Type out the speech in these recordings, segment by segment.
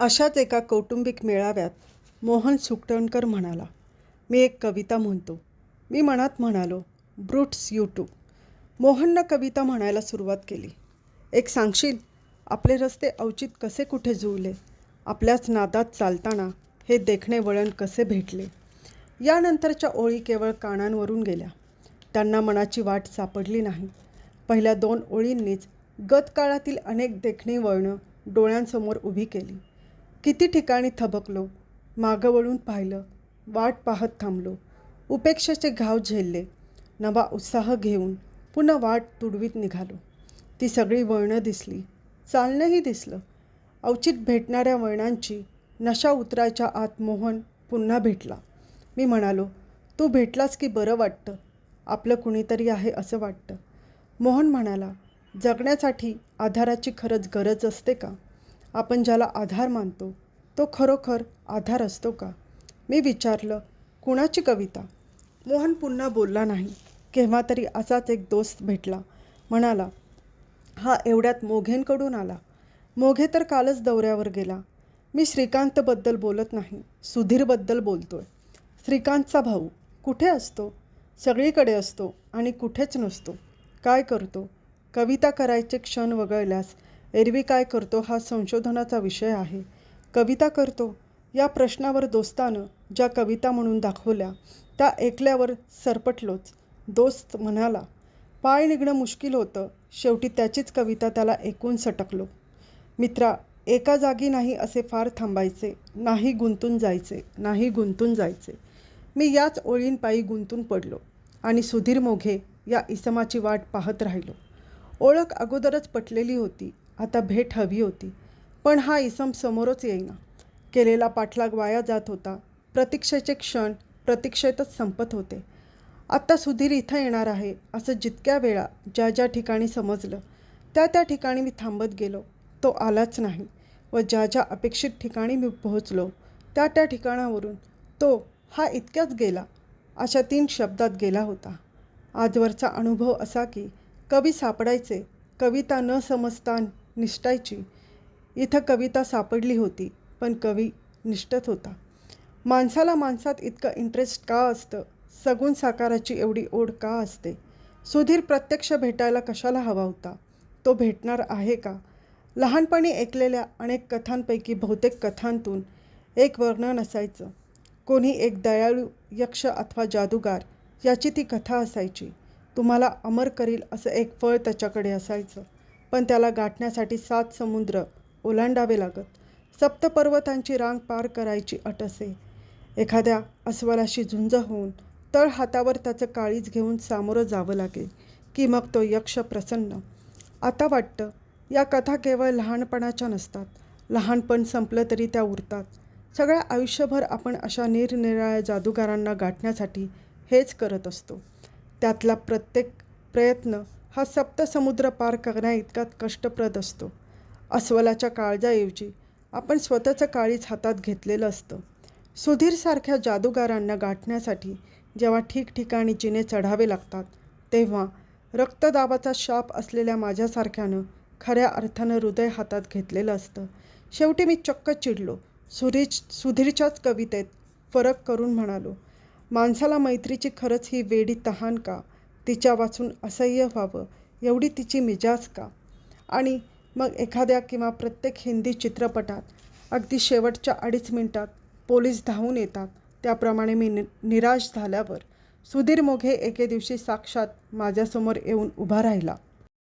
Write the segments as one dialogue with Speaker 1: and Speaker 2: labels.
Speaker 1: अशाच एका कौटुंबिक मेळाव्यात मोहन सुकटणकर म्हणाला मी एक कविता म्हणतो. मी मनात म्हणालो ब्रूट्स यूट्यूब मोहननं कविता म्हणायला सुरुवात केली. एक सांगशील? आपले रस्ते अवचित कसे कुठे जुळले? आपल्याच नादात चालताना हे देखणे वळण कसे भेटले? यानंतरच्या ओळी केवळ कानांवरून गेल्या. त्यांना मनाची वाट सापडली नाही. पहिल्या दोन ओळींनीच गतकाळातील अनेक देखणी वळणं डोळ्यांसमोर उभी केली. किती ठिकाणी थबकलो मागं वळून पाहिलं वाट पाहत थांबलो. उपेक्षेचे घाव झेलले. नवा उत्साह घेऊन पुन्हा वाट तुडवीत निघालो. ती सगळी वळणं दिसली. चालणंही दिसलं. अवचित भेटणाऱ्या वळणांची नशा उतरायच्या आत मोहन पुन्हा भेटला. मी म्हणालो तू भेटलास की बरं वाटतं? आपलं कुणीतरी आहे असं वाटतं. मोहन म्हणाला जगण्यासाठी आधाराची खरंच गरज असते का? आपण ज्याला आधार मानतो तो खरोखर आधार असतो का? मी विचारलं कुणाची कविता? मोहन पुन्हा बोलला नाही. केव्हा तरी असाच एक दोस्त भेटला. म्हणाला हा एवढ्यात मोघेंकडून आला. मोघे तर कालच दौऱ्यावर गेला. मी श्रीकांतबद्दल बोलत नाही सुधीरबद्दल बोलतोय. श्रीकांतचा भाऊ कुठे असतो? सगळीकडे असतो आणि कुठेच नसतो. काय करतो? कविता करायचे क्षण वगळल्यास एरवी काय करतो हा संशोधनाचा विषय आहे. कविता करतो. या प्रश्नावर दोस्तानं ज्या कविता म्हणून दाखवल्या त्या ऐकल्यावर सरपटलोच. दोस्त म्हणाला पाय निघणं मुश्किल होतं. शेवटी त्याचीच कविता त्याला ऐकून सटकलो. मित्रा एका जागी नाही असे फार थांबायचे. नाही गुंतून जायचे. नाही गुंतून जायचे. मी याच ओळींपायी गुंतून पडलो आणि सुधीर मोघे या इसमाची वाट पाहत राहिलो. ओळख अगोदरच पटलेली होती. आता भेट हवी होती. पण हा इसम समोरच येईना. केलेला पाठलाग वाया जात होता. प्रतीक्षेचे क्षण प्रतीक्षेतच संपत होते. आत्ता सुधीर इथं येणार आहे असं जितक्या वेळा ज्या ज्या ठिकाणी समजलं त्या त्या ठिकाणी मी थांबत गेलो. तो आलाच नाही व ज्या ज्या अपेक्षित ठिकाणी मी पोहोचलो त्या त्या ठिकाणावरून तो हा इतक्याच गेला अशा तीन शब्दात गेला होता. आजवरचा अनुभव असा की कवी सापडायचे कविता न समजता निष्ठायची. इथं कविता सापडली होती पण कवी निष्ठत होता. माणसाला माणसात इतकं इंटरेस्ट का असतं? सगुण साकाराची एवढी ओढ का असते? सुधीर प्रत्यक्ष भेटायला कशाला हवा होता? तो भेटणार आहे का? लहानपणी ऐकलेल्या अनेक कथांपैकी बहुतेक कथांतून एक वर्णन असायचं. कोणी एक दयाळू यक्ष अथवा जादूगार याची ती कथा असायची. तुम्हाला अमर करील असं एक फळ त्याच्याकडे असायचं. पण त्याला गाठण्यासाठी सात समुद्र ओलांडावे लागत. सप्तपर्वतांची रांग पार करायची अट असे. एखाद्या अस्वलाशी झुंज होऊन तळ हातावर त्याचं काळीज घेऊन सामोरं जावं लागेल की मग तो यक्ष प्रसन्न. आता वाटतं या कथा केवळ लहानपणाच्या नसतात. लहानपण संपलं तरी त्या उरतात. सगळ्या आयुष्यभर आपण अशा निरनिराळ्या जादूगारांना गाठण्यासाठी हेच करत असतो. त्यातला प्रत्येक प्रयत्न हा सप्तसमुद्र पार करण्याइतका कष्टप्रद असतो. अस्वलाच्या काळजाऐवजी आपण स्वतःचं काळीच हातात घेतलेलं असतं. सुधीरसारख्या जादूगारांना गाठण्यासाठी जेव्हा ठिकठिकाणी जिने चढावे लागतात तेव्हा रक्तदाबाचा शाप असलेल्या माझ्यासारख्यानं खऱ्या अर्थानं हृदय हातात घेतलेलं असतं. शेवटी मी चक्क चिडलो. सुधीर सुधीरच्याच कवितेत फरक करून म्हणालो माणसाला मैत्रीची खरंच ही वेडी तहान का? तिच्या वाचून असह्य व्हावं एवढी तिची मिजाज का? आणि मग एखाद्या किंवा प्रत्येक हिंदी चित्रपटात अगदी शेवटच्या अडीच मिनटात पोलीस धावून येतात. त्याप्रमाणे मी नि निराश झाल्यावर सुधीर मोघे एके दिवशी साक्षात माझ्यासमोर येऊन उभा राहिला.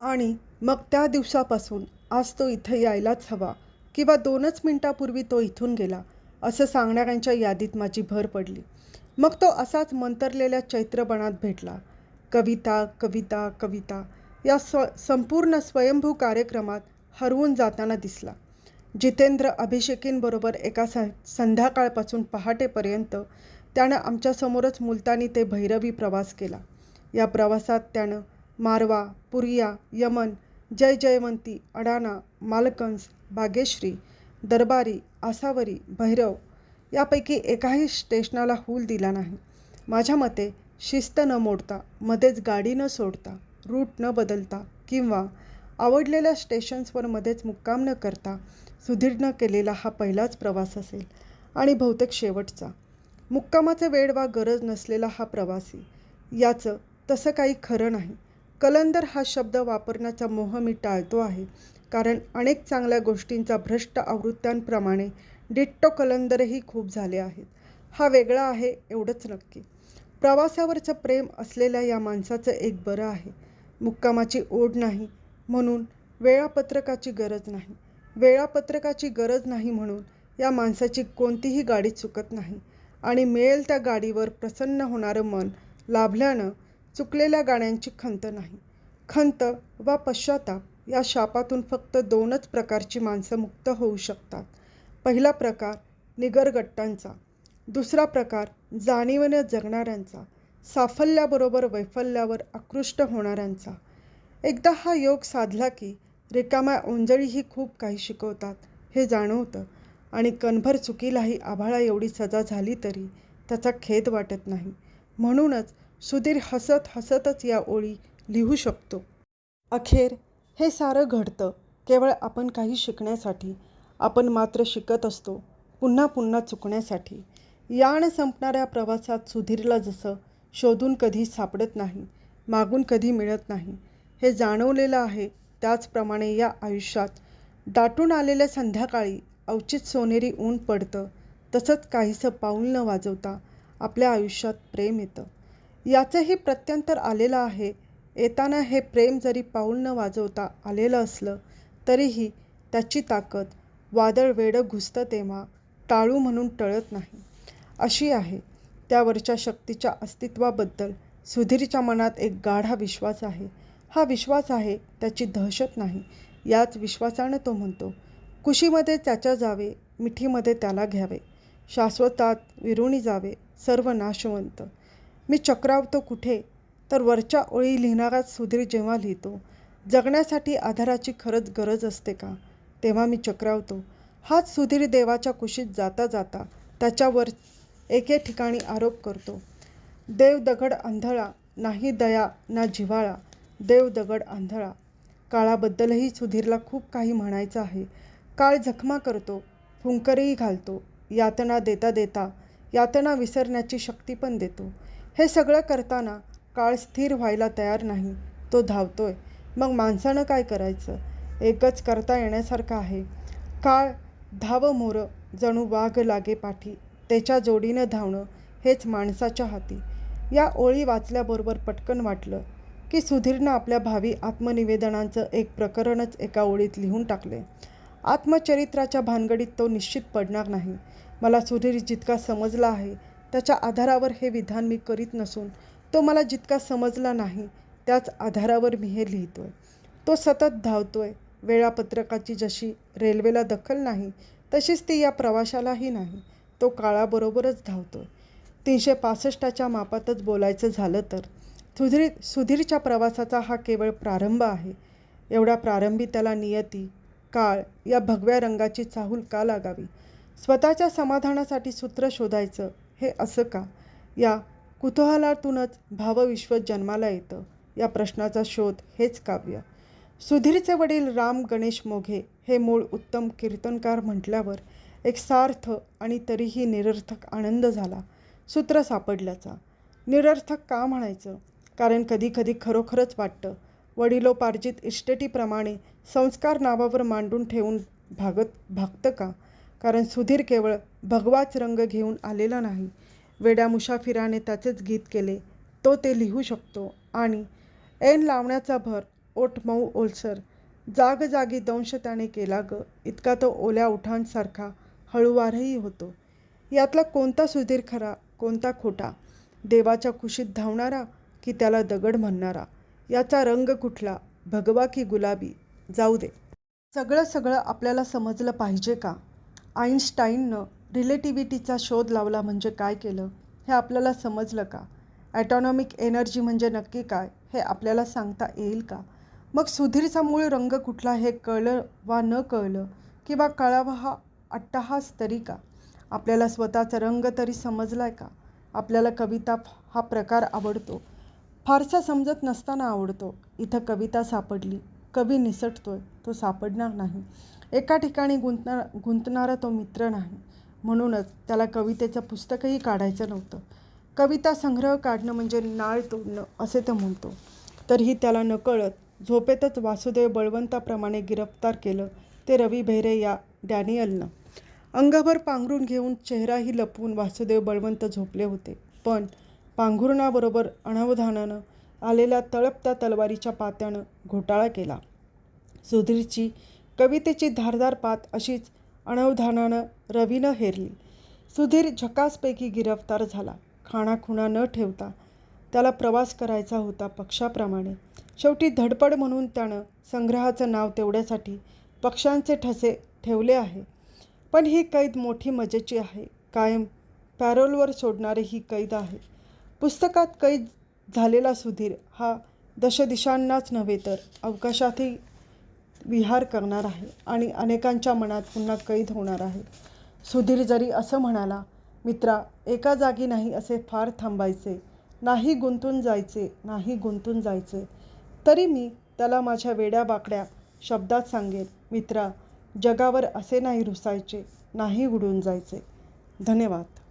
Speaker 1: आणि मग त्या दिवसापासून आज तो इथं यायलाच हवा किंवा दोनच मिनटापूर्वी तो इथून गेला असं सांगणाऱ्यांच्या यादीत माझी भर पडली. मग तो असाच मंतरलेल्या चैत्रबणात भेटला. कविता कविता कविता या स्व संपूर्ण स्वयंभू कार्यक्रमात हरवून जाताना दिसला. जितेंद्र अभिषेकींबरोबर एका स संध्याकाळपासून पहाटेपर्यंत त्यानं आमच्यासमोरच मुलतानी ते भैरवी प्रवास केला. या प्रवासात त्यानं मारवा पुरिया यमन जय जयवंती अडाणा मालकंस बागेश्री दरबारी आसावरी भैरव यापैकी एकाही स्टेशनाला हूल दिला नाही. माझ्या मते शिस्त न मोडता मध्येच गाडी न सोडता रूट न बदलता किंवा आवडलेल्या स्टेशन्सवर मध्येच मुक्काम न करता सुदीर्ण केलेला हा पहिलाच प्रवास असेल आणि बहुतेक शेवटचा. मुक्कामाचे वेळ वा गरज नसलेला हा प्रवासी याचं तसं काही खरं नाही. कलंदर हा शब्द वापरण्याचा मोह मी टाळतो आहे कारण अनेक चांगल्या गोष्टींचा भ्रष्ट आवृत्त्यांप्रमाणे डिट्टो कलंदरही खूप झाले आहेत. हा वेगळा आहे एवढंच नक्की. प्रवासावरचं प्रेम असलेल्या या माणसाचं एक बरं आहे. मुक्कामाची ओढ नाही म्हणून वेळापत्रकाची गरज नाही. वेळापत्रकाची गरज नाही म्हणून या माणसाची कोणतीही गाडी चुकत नाही आणि मिळेल त्या गाडीवर प्रसन्न होणारं मन लाभल्यानं चुकलेल्या गाण्यांची खंत नाही. खंत वा पश्चाताप या शापातून फक्त दोनच प्रकारची माणसं मुक्त होऊ शकतात. पहिला प्रकार निगरगट्टांचा. दुसरा प्रकार जाणीवनं जगणाऱ्यांचा साफल्याबरोबर वैफल्यावर आकृष्ट होणाऱ्यांचा. एकदा हा योग साधला की रिकाम्या ओंजळीही खूप काही शिकवतात हे जाणवतं. आणि कणभर चुकीलाही आभाळा एवढी सजा झाली तरी त्याचा खेद वाटत नाही. म्हणूनच सुधीर हसत हसतच या ओळी लिहू शकतो. अखेर हे सारं घडतं केवळ आपण काही शिकण्यासाठी. आपण मात्र शिकत असतो पुन्हा पुन्हा चुकण्यासाठी. याण संपणाऱ्या प्रवासात सुधीरला जसं शोधून कधी सापडत नाही मागून कधी मिळत नाही हे जाणवलेलं आहे. त्याचप्रमाणे या आयुष्यात दाटून आलेल्या संध्याकाळी अवचित सोनेरी ऊन पडतं तसंच काहीसं पाऊल न वाजवता आपल्या आयुष्यात प्रेम येतं. याचंही प्रत्यंतर आलेलं आहे. येताना हे प्रेम जरी पाऊल न वाजवता आलेलं असलं तरीही त्याची ताकद वादळ वेडं घुसतं तेव्हा टाळू म्हणून टळत नाही. अशी आहे. त्यावरच्या शक्तीच्या अस्तित्वाबद्दल सुधीरच्या मनात एक गाढा विश्वास आहे. हा विश्वास आहे त्याची दहशत नाही. याच विश्वासानं तो म्हणतो कुशीमध्ये त्याच्या जावे मिठीमध्ये त्याला घ्यावे. शाश्वतात विरुणी जावे सर्व नाशवंत. मी चक्रावतो कुठे? तर वरच्या ओळी लिहिणाराच सुधीर जेव्हा लिहितो जगण्यासाठी आधाराची खरंच गरज असते का? तेव्हा मी चक्रावतो. हाच सुधीर देवाच्या कुशीत जाता जाता त्याच्यावर एके ठिकाणी आरोप करतो. देव दगड आंधळा नाही दया ना जिव्हाळा देव दगड आंधळा. काळाबद्दलही सुधीरला खूप काही म्हणायचं आहे. काळ जखमा करतो फुंकरही घालतो यातना देता देता यातना विसरण्याची शक्ती पण देतो. हे सगळं करताना काळ स्थिर व्हायला तयार नाही तो धावतोय. मग माणसानं काय करायचं? एकच करता येण्यासारखं आहे. काळ धाव मोर जणू वाघ लागे पाठी. त्याच्या जोडीनं धावणं हेच माणसाच्या हाती. या ओळी वाचल्याबरोबर पटकन वाटलं की सुधीरनं आपल्या भावी आत्मनिवेदनांचं एक प्रकरणच एका ओळीत लिहून टाकले आत्मचरित्राच्या भानगडीत तो निश्चित पडणार नाही. मला सुधीर जितका समजला आहे त्याच्या आधारावर हे विधान मी करीत नसून तो मला जितका समजला नाही त्याच आधारावर मी हे लिहितोय. तो सतत धावतोय वेळापत्रकाची जशी रेल्वेला दखल नाही तशीच ती या प्रवाशालाही नाही. तो काळाबरोबरच धावतोय. तीनशे पासष्टाच्या मापातच बोलायचं झालं तर. सुधीर सुधीरच्या प्रवासाचा हा केवळ प्रारंभ आहे. एवढ्या प्रारंभी त्याला नियती काळ या भगव्या रंगाची चाहूल का लागावी? स्वतःच्या समाधानासाठी सूत्र शोधायचं हे असं का? या कुतूहलातूनच भावविश्व जन्माला येतं. या प्रश्नाचा शोध हेच काव्य. सुधीरचे वडील राम गणेश मोघे हे मूळ उत्तम कीर्तनकार म्हटल्यावर एक सार्थ आणि तरीही निरर्थक आनंद झाला. सूत्र सापडल्याचा. निरर्थक का म्हणायचं? कारण कधीकधी खरोखरच वाटतं वडिलोपार्जित इष्टेटीप्रमाणे संस्कार नावावर मांडून ठेवून भागत भागतं का? कारण सुधीर केवळ भगवाच रंग घेऊन आलेला नाही. वेड्या मुसाफिराने त्याचेच गीत केले. तो ते लिहू शकतो आणि ऐन लावण्याचा भर ओठ मऊ ओलसर. जागजागी दंश त्याने केला ग. इतका तो ओल्या उठांसारखा हळुवारही होतो. यातला कोणता सुधीर खरा कोणता खोटा? देवाच्या कुशीत धावणारा की त्याला दगड म्हणणारा? याचा रंग कुठला? भगवा की गुलाबी? जाऊ दे. सगळं सगळं आपल्याला समजलं पाहिजे का? आईन्स्टाईननं रिलेटिव्हिटीचा शोध लावला म्हणजे काय केलं? हे आपल्याला समजलं का? ॲटॉनॉमिक एनर्जी म्हणजे नक्की काय? हे आपल्याला सांगता येईल का? मग सुधीरचा मूळ रंग कुठला हे कळलं वा न कळलं? किंवा कळावा हा अट्टहास तरी का? आपल्याला स्वतःचा रंग तरी समजला आहे का? आपल्याला कविता हा प्रकार आवडतो. फारसा समजत नसताना आवडतो. इथं कविता सापडली. कवी निसटतोय. तो सापडणार नाही. एका ठिकाणी गुंतणार गुंतणारा तो मित्र नाही. म्हणूनच त्याला कवितेचं पुस्तकही काढायचं नव्हतं. कविता संग्रह काढणं म्हणजे नाळ तोडणं असे तो म्हणतो. तरीही त्याला नकळत झोपेतच वासुदेव बळवंताप्रमाणे गिरफ्तार केलं ते रवी भेरे या डॅनियलनं. अंगभर पांघरून घेऊन चेहराही लपवून वासुदेव बळवंत झोपले होते. पण पांघरुणाबरोबर अणवधानानं आलेल्या तळपत्या तलवारीच्या पात्यानं घोटाळा केला. सुधीरची कवितेची धारदार पात अशीच अनवधानानं रवीनं हेरली. सुधीर झकासपैकी गिरफ्तार झाला. खाणाखुणा न ठेवता त्याला प्रवास करायचा होता पक्षाप्रमाणे. शेवटी धडपड म्हणून त्यानं संग्रहाचं नाव तेवढ्यासाठी पक्षांचे ठसे ठेवले आहे. पण ही कैद मोठी मजेची आहे. कायम पॅरोलवर सोडणारी ही कैद आहे. पुस्तकात कैद झालेला सुधीर हा दशदिशांनाच नव्हे तर अवकाशातही विहार करणार आहे आणि अनेकांच्या मनात पुन्हा कैद होणार आहे. सुधीर जरी असं म्हणाला मित्रा एका जागी नाही असे फार थांबायचे. नाही गुंतून जायचे नाही गुंतून जायचे. तरी मी त्याला माझ्या वेड्या बाकड्या शब्दात सांगेन मित्रा जगावर असे नाही रुसायचे नाही उडून जायचे. धन्यवाद.